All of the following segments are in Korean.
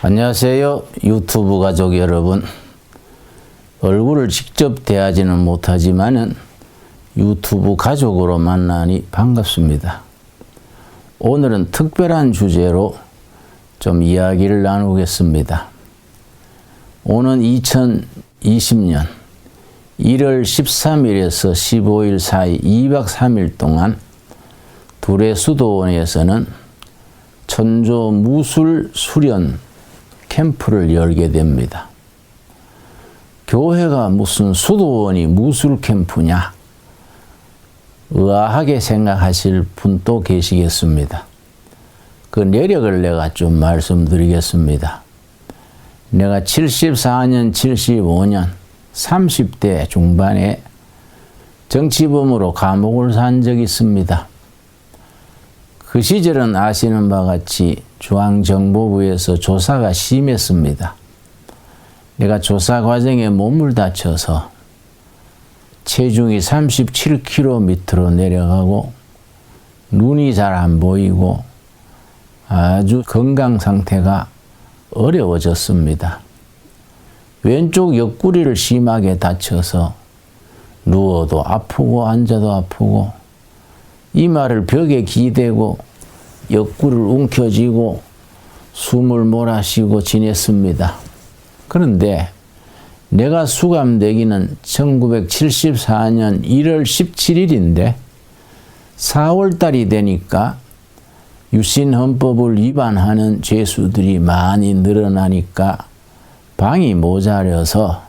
안녕하세요. 유튜브 가족 여러분. 얼굴을 직접 대하지는 못하지만은 유튜브 가족으로 만나니 반갑습니다. 오늘은 특별한 주제로 좀 이야기를 나누겠습니다. 오는 2020년 1월 13일에서 15일 사이 2박 3일 동안 둘의 수도원에서는 천조 무술 수련 캠프를 열게 됩니다. 교회가 무슨 수도원이 무술 캠프냐? 의아하게 생각하실 분도 계시겠습니다. 그 내력을 내가 좀 말씀드리겠습니다. 내가 74년, 75년, 30대 중반에 정치범으로 감옥을 산 적이 있습니다. 그 시절은 아시는 바와 같이 중앙정보부에서 조사가 심했습니다. 내가 조사 과정에 몸을 다쳐서 체중이 37kg 밑으로 내려가고 눈이 잘 안 보이고 아주 건강 상태가 어려워졌습니다. 왼쪽 옆구리를 심하게 다쳐서 누워도 아프고 앉아도 아프고 이마를 벽에 기대고 옆구리를 움켜쥐고 숨을 몰아쉬고 지냈습니다. 그런데 내가 수감되기는 1974년 1월 17일인데 4월 달이 되니까 유신헌법을 위반하는 죄수들이 많이 늘어나니까 방이 모자려서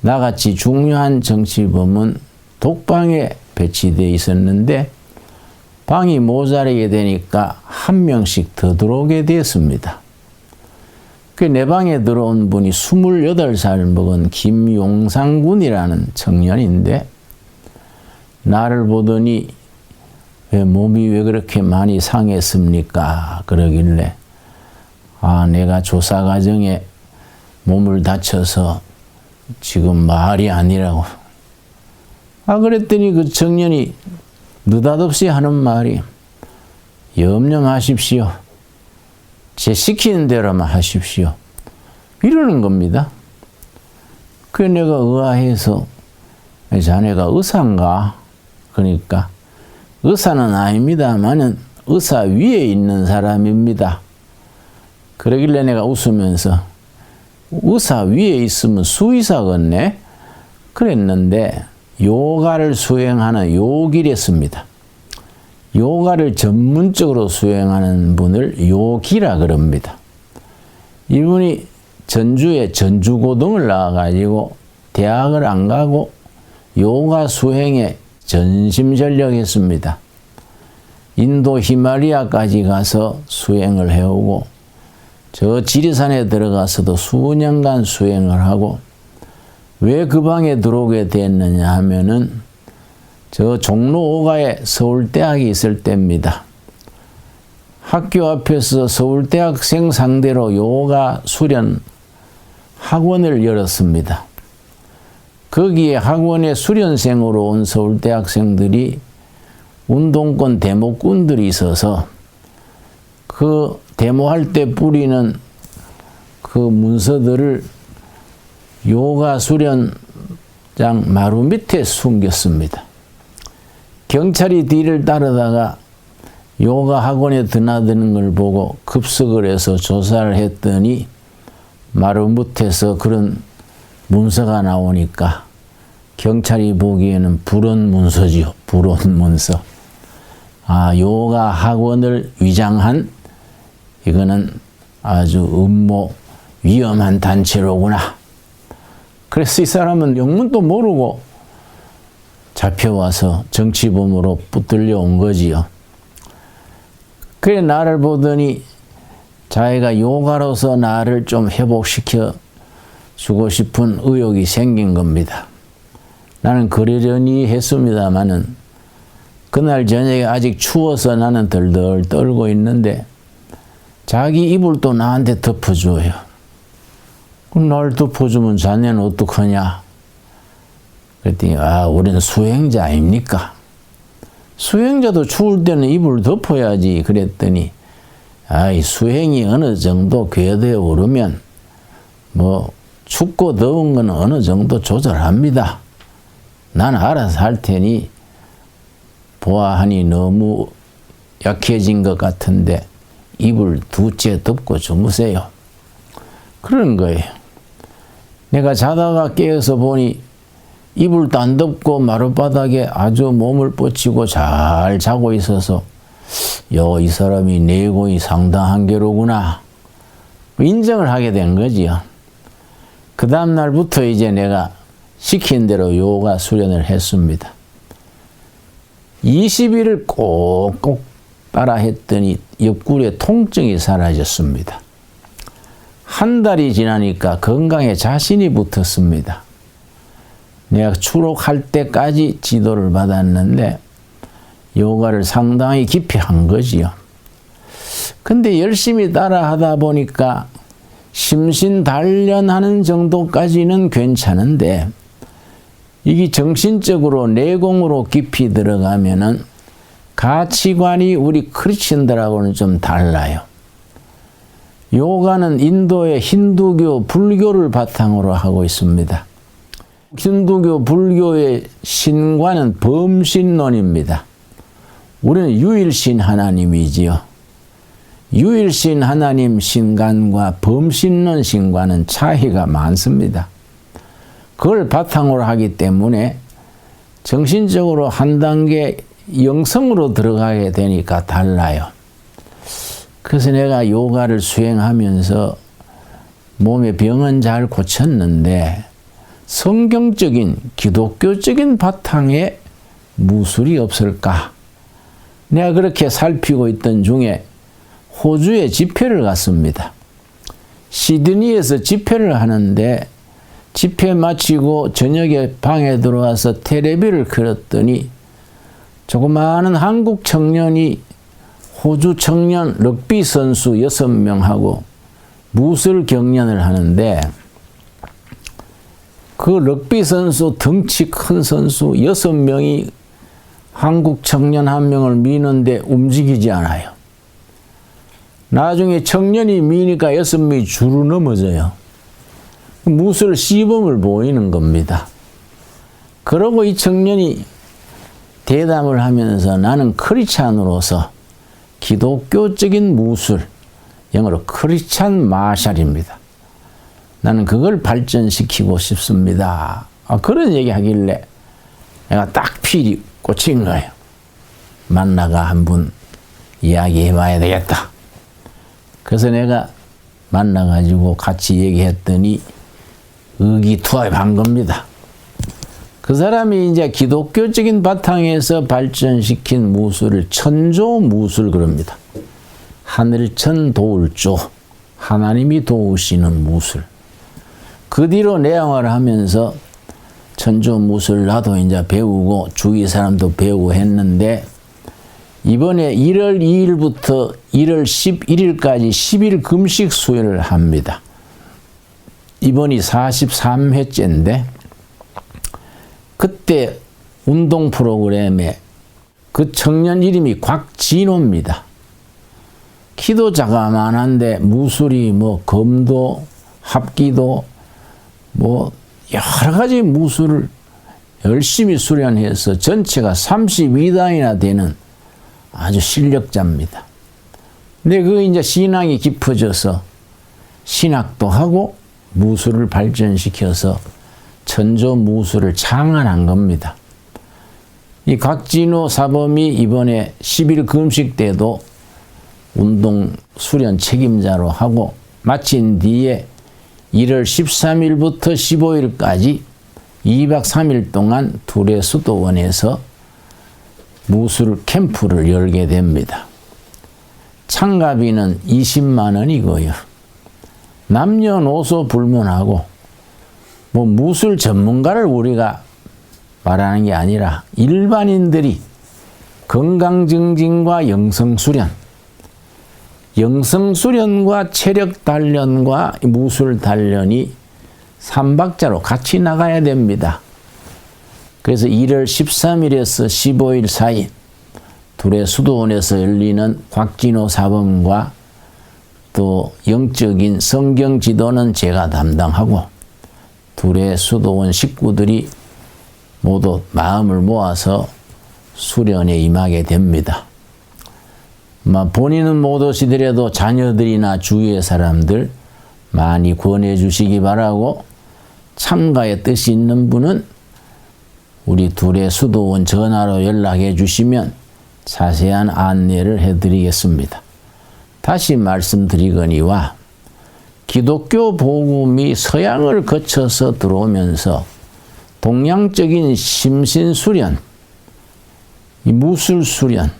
나같이 중요한 정치범은 독방에 배치되어 있었는데 방이 모자라게 되니까 한 명씩 더 들어오게 되었습니다. 그 내 방에 들어온 분이 28살 먹은 김용상 군이라는 청년인데 나를 보더니 왜 몸이 왜 그렇게 많이 상했습니까? 그러길래 아 내가 조사 과정에 몸을 다쳐서 지금 말이 아니라고 아 그랬더니 그 청년이 느닷없이 하는 말이 염려 마십시오. 제 시키는 대로만 하십시오. 이러는 겁니다. 그 내가 의아해서 자네가 의사인가? 그러니까 의사는 아닙니다만은 의사 위에 있는 사람입니다. 그러길래 내가 웃으면서 의사 위에 있으면 수의사겠네? 그랬는데 요가를 수행하는 요기랬습니다. 요가를 전문적으로 수행하는 분을 요기라 그럽니다. 이분이 전주에 전주고등을 나와가지고 대학을 안 가고 요가 수행에 전심전력했습니다. 인도 히말리아까지 가서 수행을 해오고 저 지리산에 들어가서도 수년간 수행을 하고 왜 그 방에 들어오게 됐느냐 하면은 저 종로 5가에 서울대학이 있을 때입니다. 학교 앞에서 서울대학생 상대로 요가 수련 학원을 열었습니다. 거기에 학원에 수련생으로 온 서울대학생들이 운동권 데모꾼들이 있어서 그 데모할 때 뿌리는 그 문서들을 요가 수련장 마루 밑에 숨겼습니다. 경찰이 뒤를 따르다가 요가 학원에 드나드는 걸 보고 급석을 해서 조사를 했더니 마루 밑에서 그런 문서가 나오니까 경찰이 보기에는 불온 문서지요. 불온 문서. 아, 요가 학원을 위장한 이거는 아주 음모 위험한 단체로구나. 그래서 이 사람은 영문도 모르고 잡혀와서 정치범으로 붙들려 온 거지요. 그래 나를 보더니 자기가 요가로서 나를 좀 회복시켜 주고 싶은 의욕이 생긴 겁니다. 나는 그러려니 했습니다마는 그날 저녁에 아직 추워서 나는 덜덜 떨고 있는데 자기 이불 또 나한테 덮어줘요. 그럼 날 덮어주면 자네는 어떡하냐? 그랬더니, 아, 우리는 수행자 아닙니까? 수행자도 추울 때는 이불 덮어야지. 그랬더니, 아 이 수행이 어느 정도 궤도에 오르면 뭐 춥고 더운 건 어느 정도 조절합니다. 난 알아서 할 테니 보아하니 너무 약해진 것 같은데 이불 두째 덮고 주무세요. 그런 거예요. 내가 자다가 깨어서 보니 이불도 안 덮고 마룻바닥에 아주 몸을 뻗치고 잘 자고 있어서 요, 이 사람이 내공이 상당한 게로구나. 인정을 하게 된 거지요. 그 다음 날부터 이제 내가 시킨 대로 요가 수련을 했습니다. 20일을 꼭꼭 따라 했더니 옆구리에 통증이 사라졌습니다. 한 달이 지나니까 건강에 자신이 붙었습니다. 내가 추록할 때까지 지도를 받았는데 요가를 상당히 깊이 한 거지요. 근데 열심히 따라 하다 보니까 심신 단련하는 정도까지는 괜찮은데 이게 정신적으로 내공으로 깊이 들어가면은 가치관이 우리 크리스천들하고는 좀 달라요. 요가는 인도의 힌두교, 불교를 바탕으로 하고 있습니다. 힌두교, 불교의 신과는 범신론입니다. 우리는 유일신 하나님이지요. 유일신 하나님 신간과 범신론 신과는 차이가 많습니다. 그걸 바탕으로 하기 때문에 정신적으로 한 단계 영성으로 들어가게 되니까 달라요. 그래서 내가 요가를 수행하면서 몸의 병은 잘 고쳤는데 성경적인 기독교적인 바탕에 무술이 없을까? 내가 그렇게 살피고 있던 중에 호주에 집회를 갔습니다. 시드니에서 집회를 하는데 집회 마치고 저녁에 방에 들어와서 테레비를 걸었더니 조그마한 한국 청년이 호주 청년 럭비 선수 6명하고 무술 경연을 하는데 그 럭비 선수 덩치 큰 선수 6명이 한국 청년 한 명을 미는데 움직이지 않아요. 나중에 청년이 미니까 여섯 명이 주로 넘어져요. 무술 시범을 보이는 겁니다. 그러고 이 청년이 대담을 하면서 나는 크리찬으로서 기독교적인 무술, 영어로 크리찬 마샬입니다. 나는 그걸 발전시키고 싶습니다. 아, 그런 얘기 하길래 내가 딱 필이 꽂힌 거예요. 만나가 한 분 이야기해 봐야 되겠다. 그래서 내가 만나가지고 같이 얘기했더니 의기투합한 겁니다. 그 사람이 이제 기독교적인 바탕에서 발전시킨 무술을 천조 무술 그럽니다. 하늘천 도울조, 하나님이 도우시는 무술. 그 뒤로 내양을 하면서 천조 무술 나도 이제 배우고 주위 사람도 배우고 했는데 이번에 1월 2일부터 1월 11일까지 10일 금식 수행을 합니다. 이번이 43회째인데 그때 운동 프로그램에 그 청년 이름이 곽진호입니다. 키도 자그만한데 무술이 뭐 검도 합기도 뭐 여러 가지 무술을 열심히 수련해서 전체가 32단이나 되는 아주 실력자입니다. 근데 그 이제 신앙이 깊어져서 신학도 하고 무술을 발전시켜서 천조 무술을 창안한 겁니다. 이 각진호 사범이 이번에 10일 금식 때도 운동 수련 책임자로 하고 마친 뒤에 1월 13일부터 15일까지 2박 3일 동안 둘의 수도원에서 무술 캠프를 열게 됩니다. 참가비는 20만 원이고요. 남녀노소 불문하고 뭐 무술 전문가를 우리가 말하는 게 아니라 일반인들이 건강 증진과 영성 수련, 영성 수련과 체력 단련과 무술 단련이 삼박자로 같이 나가야 됩니다. 그래서 1월 13일에서 15일 사이 둘의 수도원에서 열리는 곽진호 사범과 또 영적인 성경 지도는 제가 담당하고 둘의 수도원 식구들이 모두 마음을 모아서 수련에 임하게 됩니다. 마, 본인은 못 오시더라도 자녀들이나 주위의 사람들 많이 권해 주시기 바라고 참가의 뜻이 있는 분은 우리 둘의 수도원 전화로 연락해 주시면 자세한 안내를 해 드리겠습니다. 다시 말씀드리거니와 기독교 복음이 서양을 거쳐서 들어오면서 동양적인 심신 수련, 이 무술 수련,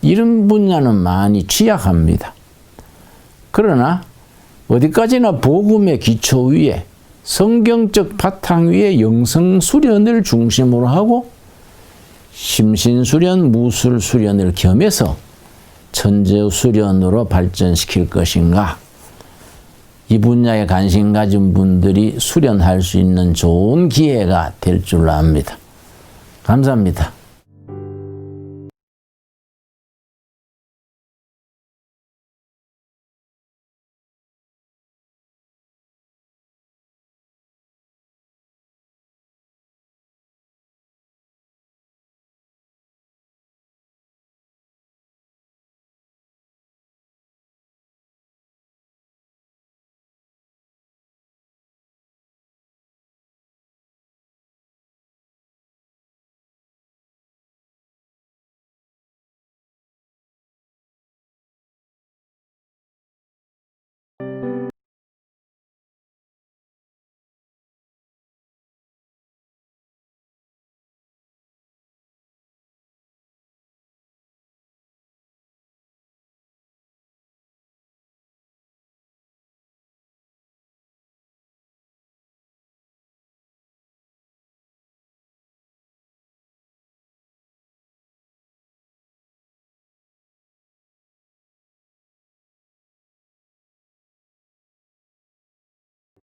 이런 분야는 많이 취약합니다. 그러나 어디까지나 복음의 기초 위에 성경적 바탕 위에 영성 수련을 중심으로 하고 심신 수련, 무술 수련을 겸해서 천재 수련으로 발전시킬 것인가? 이 분야에 관심 가진 분들이 수련할 수 있는 좋은 기회가 될 줄로 압니다. 감사합니다.